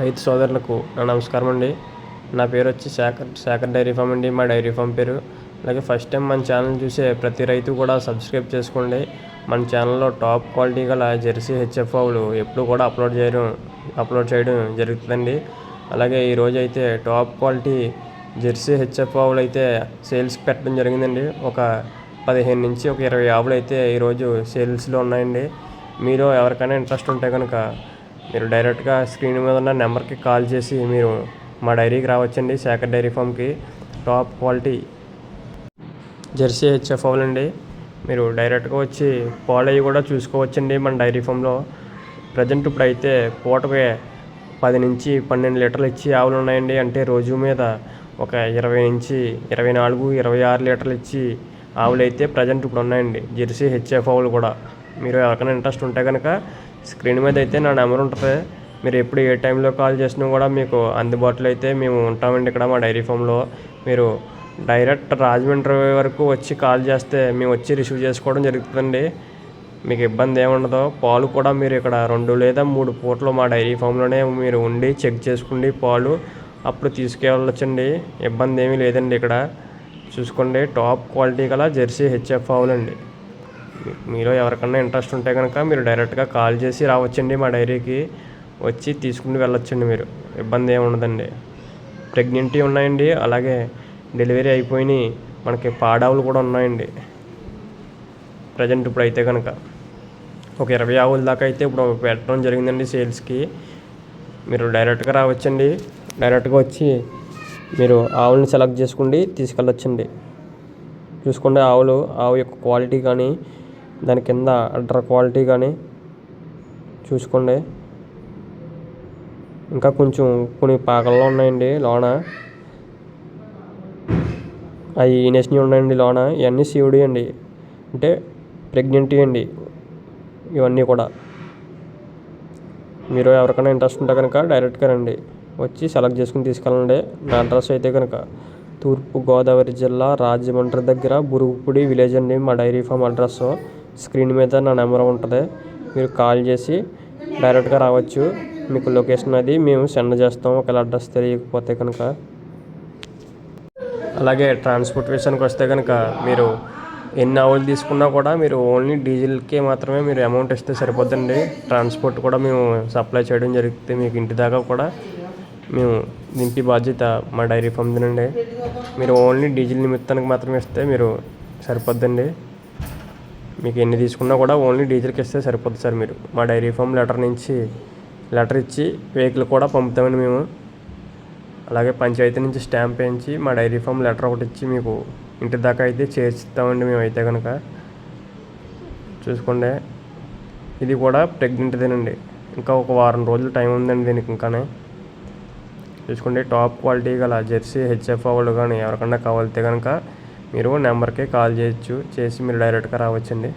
రైతు సోదరులకు నా నమస్కారం అండి. నా పేరు వచ్చి శేఖర్ శేఖర్ డైరీ ఫామ్ అండి. మా డైరీ ఫామ్ పేరు. అలాగే ఫస్ట్ టైం మన ఛానల్ చూసే ప్రతి రైతు కూడా సబ్స్క్రైబ్ చేసుకోండి. మన ఛానల్లో టాప్ క్వాలిటీ గల జెర్సీ హెచ్ఎఫ్ ఆవులు ఎప్పుడు కూడా అప్లోడ్ చేయడం అప్లోడ్ చేయడం జరుగుతుందండి. అలాగే ఈరోజు అయితే టాప్ క్వాలిటీ జెర్సీ హెచ్ఎఫ్ ఆవులు అయితే సేల్స్కి పెట్టడం జరిగిందండి. ఒక పదిహేను నుంచి ఒక ఇరవై ఆవులు అయితే ఈరోజు సేల్స్లో ఉన్నాయండి. మీరు ఎవరికైనా ఇంట్రెస్ట్ ఉంటే కనుక మీరు డైరెక్ట్గా స్క్రీన్ మీద ఉన్న నెంబర్కి కాల్ చేసి మీరు మా డైరీకి రావచ్చండి శాఖ డైరీ ఫామ్కి. టాప్ క్వాలిటీ జెర్సీ హెచ్ఎఫ్ అండి. మీరు డైరెక్ట్గా వచ్చి పాలు కూడా చూసుకోవచ్చండి మన డైరీ ఫామ్లో. ప్రజెంట్ ఇప్పుడు అయితే పూటకి పది నుంచి పన్నెండు లీటర్లు ఇచ్చి ఆవులు ఉన్నాయండి. అంటే రోజు మీద ఒక ఇరవై నుంచి ఇరవై నాలుగు ఇరవై ఆరు లీటర్లు ఇచ్చి ఆవులు అయితే ప్రజెంట్ ఇప్పుడు ఉన్నాయండి జెర్సీ హెచ్ఎఫ్ ఆవులు కూడా. మీరు ఎవరికైనా ఇంట్రెస్ట్ ఉంటే కనుక స్క్రీన్ మీద అయితే నా నెంబర్ ఉంటుంది. మీరు ఎప్పుడు ఏ టైంలో కాల్ చేసినా కూడా మీకు అందుబాటులో అయితే మేము ఉంటామండి ఇక్కడ మా డైరీ ఫామ్లో మీరు డైరెక్ట్ రాజమండ్రి వరకు వచ్చి కాల్ చేస్తే మేము వచ్చి రిసీవ్ చేసుకోవడం జరుగుతుందండి. మీకు ఇబ్బంది ఏముండదు. పాలు కూడా మీరు ఇక్కడ రెండు లేదా మూడు పూటలు మా డైరీ ఫామ్లోనే మీరు ఉండి చెక్ చేసుకుండి పాలు అప్పుడు తీసుకెళ్ళొచ్చండి. ఇబ్బంది ఏమీ లేదండి ఇక్కడ. చూసుకోండి టాప్ క్వాలిటీ గల జెర్సీ హెచ్ఎఫ్ ఆవులండి. మీరు ఎవరికన్నా ఇంట్రెస్ట్ ఉంటే కనుక మీరు డైరెక్ట్గా కాల్ చేసి రావచ్చండి మా డైరీకి. వచ్చి తీసుకుని వెళ్ళొచ్చండి మీరు. ఇబ్బంది ఏమి ఉండదండి. ప్రెగ్నెంటీ ఉన్నాయండి. అలాగే డెలివరీ అయిపోయినాయి. మనకి పాడావులు కూడా ఉన్నాయండి. ప్రజెంట్ ఇప్పుడు అయితే కనుక ఒక ఇరవై ఆవుల దాకా అయితే ఇప్పుడు పెట్టడం జరిగిందండి సేల్స్కి. మీరు డైరెక్ట్గా రావచ్చండి. డైరెక్ట్గా వచ్చి మీరు ఆవులని సెలెక్ట్ చేసుకోండి తీసుకెళ్ళొచ్చండి. చూసుకోండి ఆవులు ఆవు యొక్క క్వాలిటీ కానీ దాని కింద అడ్ర క్వాలిటీ కానీ చూసుకోండి. ఇంకా కొంచెం కొన్ని పాకల్లో ఉన్నాయండి లోన. అవి ఈనేసినవి ఉన్నాయండి లోన. ఇవన్నీ సీవుడి అండి. అంటే ప్రెగ్నెంటీ అండి. ఇవన్నీ కూడా. మీరు ఎవరికైనా ఇంట్రెస్ట్ ఉంటే కనుక డైరెక్ట్గా రండి. వచ్చి సెలెక్ట్ చేసుకుని తీసుకెళ్ళండి. నా అడ్రస్ అయితే కనుక తూర్పు గోదావరి జిల్లా రాజమండ్రి దగ్గర బురుగుపూడి విలేజ్ అండి మా డైరీ ఫామ్ అడ్రస్ స్క్రీన్ మీద నా నెంబర్ ఉంటుంది. మీరు కాల్ చేసి డైరెక్ట్గా రావచ్చు. మీకు లొకేషన్ అది మేము సెండ్ చేస్తాం. ఒకవేళ అడ్రస్ తెలియకపోతే కనుక. అలాగే ట్రాన్స్పోర్ట్ విషయానికి వస్తే కనుక మీరు ఎన్ని ఆవులు తీసుకున్నా కూడా మీరు ఓన్లీ డీజిల్కి మాత్రమే మీరు అమౌంట్ ఇస్తే సరిపోద్దండి. ట్రాన్స్పోర్ట్ కూడా మేము సప్లై చేయడం జరిగితే మీకు ఇంటి దాకా కూడా మేము దింపి బాధ్యత మా డైరీ ఫామ్ తినండి మీరు ఓన్లీ డీజిల్ నిమిత్తానికి మాత్రమే ఇస్తే మీరు సరిపోద్దండి. మీకు ఎన్ని తీసుకున్నా కూడా ఓన్లీ డీజిల్కి ఇస్తే సరిపోద్ది సార్ మీరు. మా డైరీ ఫామ్ లెటర్ నుంచి లెటర్ ఇచ్చి వెహికల్ కూడా పంపుతామండి మేము. అలాగే పంచాయతీ నుంచి స్టాంప్ వేయించి మా డైరీ ఫామ్ లెటర్ ఒకటి ఇచ్చి మీకు ఇంటి దాకా అయితే చేర్చిస్తామండి మేము అయితే కనుక చూసుకోండి. ఇది కూడా ప్రెగ్నెంట్దేనండి. ఇంకా ఒక వారం రోజులు టైం ఉందండి దీనికి ఇంకానే. చూసుకోండి టాప్ క్వాలిటీ గల జెర్సీ హెచ్ఎఫ్ వాళ్ళు కానీ ఎవరికన్నా కావాలితే కనుక మీరు నెంబర్కే కాల్ చేయొచ్చు చేసి మీరు డైరెక్ట్గా రావచ్చండి.